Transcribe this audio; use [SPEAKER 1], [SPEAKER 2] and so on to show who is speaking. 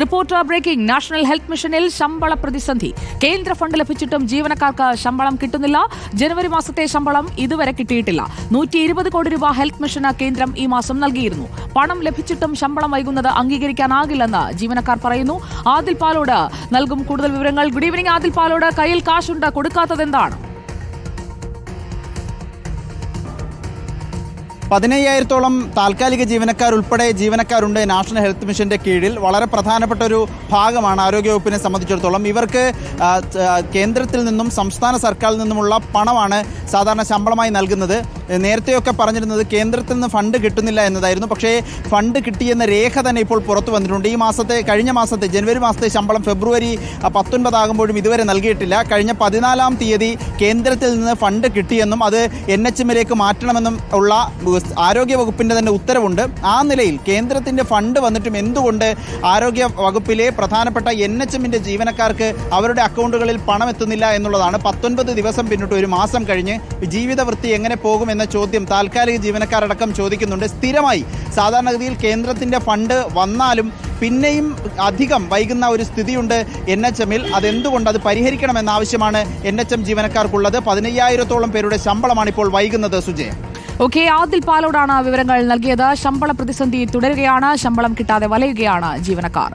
[SPEAKER 1] Reporter breaking. National health മിഷനിൽ ശമ്പള പ്രതിസന്ധി. കേന്ദ്ര ഫണ്ട് ലഭിച്ചിട്ടും ജീവനക്കാർക്ക് ശമ്പളം കിട്ടുന്നില്ല. ജനുവരി മാസത്തെ ശമ്പളം ഇതുവരെ കിട്ടിയിട്ടില്ല. നൂറ്റി ഇരുപത് കോടി രൂപ ഹെൽത്ത് മിഷന് കേന്ദ്രം ഈ മാസം നൽകിയിരുന്നു. പണം ലഭിച്ചിട്ടും ശമ്പളം വൈകുന്നത് അംഗീകരിക്കാനാകില്ലെന്ന് ജീവനക്കാർ പറയുന്നു. ആദിൽ പാലോട് നൽകും കൂടുതൽ വിവരങ്ങൾ. Good evening Adil Palode. കയ്യിൽ കാശുണ്ട്. കൊടുക്കാത്തത്
[SPEAKER 2] പതിനയ്യായിരത്തോളം താൽക്കാലിക ജീവനക്കാർ ഉൾപ്പെടെ ജീവനക്കാരുണ്ട് നാഷണൽ ഹെൽത്ത് മിഷന്റെ കീഴിൽ. വളരെ പ്രധാനപ്പെട്ട ഒരു ഭാഗമാണ് ആരോഗ്യവകുപ്പിനെ സംബന്ധിച്ചിടത്തോളം. ഇവർക്ക് കേന്ദ്രത്തിൽ നിന്നും സംസ്ഥാന സർക്കാരിൽ നിന്നുമുള്ള പണമാണ് സാധാരണ ശമ്പളമായി നൽകുന്നത്. നേരത്തെയൊക്കെ പറഞ്ഞിരുന്നത് കേന്ദ്രത്തിൽ നിന്ന് ഫണ്ട് കിട്ടുന്നില്ല എന്നതായിരുന്നു. പക്ഷേ ഫണ്ട് കിട്ടിയെന്ന രേഖ തന്നെ ഇപ്പോൾ പുറത്തു വന്നിട്ടുണ്ട്. ഈ മാസത്തെ കഴിഞ്ഞ മാസത്തെ ജനുവരി മാസത്തെ ശമ്പളം ഫെബ്രുവരി പത്തൊൻപതാകുമ്പോഴും ഇതുവരെ നൽകിയിട്ടില്ല. കഴിഞ്ഞ പതിനാലാം തീയതി കേന്ദ്രത്തിൽ നിന്ന് ഫണ്ട് കിട്ടിയെന്നും അത് എൻ എച്ച് എമ്മിലേക്ക് മാറ്റണമെന്നും ഉള്ള ആരോഗ്യ വകുപ്പിന്റെ തന്നെ ഉത്തരവുണ്ട്. ആ നിലയിൽ കേന്ദ്രത്തിന്റെ ഫണ്ട് വന്നിട്ടും എന്തുകൊണ്ട് ആരോഗ്യ വകുപ്പിലെ പ്രധാനപ്പെട്ട എൻ എച്ച് എമ്മിന്റെ ജീവനക്കാർക്ക് അവരുടെ അക്കൗണ്ടുകളിൽ പണം എത്തുന്നില്ല എന്നുള്ളതാണ് പത്തൊൻപത് ദിവസം പിന്നിട്ട് ഒരു മാസം കഴിഞ്ഞ് ജീവിതവൃത്തി എങ്ങനെ പോകും എന്ന ചോദ്യം താൽക്കാലിക ജീവനക്കാരടക്കം ചോദിക്കുന്നുണ്ട്. സ്ഥിരമായി സാധാരണഗതിയിൽ കേന്ദ്രത്തിന്റെ ഫണ്ട് വന്നാലും പിന്നെയും അധികം വൈകുന്ന ഒരു സ്ഥിതിയുണ്ട് എൻ എച്ച് എമ്മിൽ അതെന്തുകൊണ്ട് അത് പരിഹരിക്കണമെന്ന ആവശ്യമാണ് എൻ എച്ച് എം ജീവനക്കാർക്കുള്ളത്. പതിനയ്യായിരത്തോളം പേരുടെ ശമ്പളമാണ് ഇപ്പോൾ വൈകുന്നത് സുജയ.
[SPEAKER 1] ഓക്കെ ആദിൽ പാലോടാണ് വിവരങ്ങൾ നൽകിയത്. ശമ്പള പ്രതിസന്ധി തുടരുകയാണ്. ശമ്പളം കിട്ടാതെ വലയുകയാണ് ജീവനക്കാർ.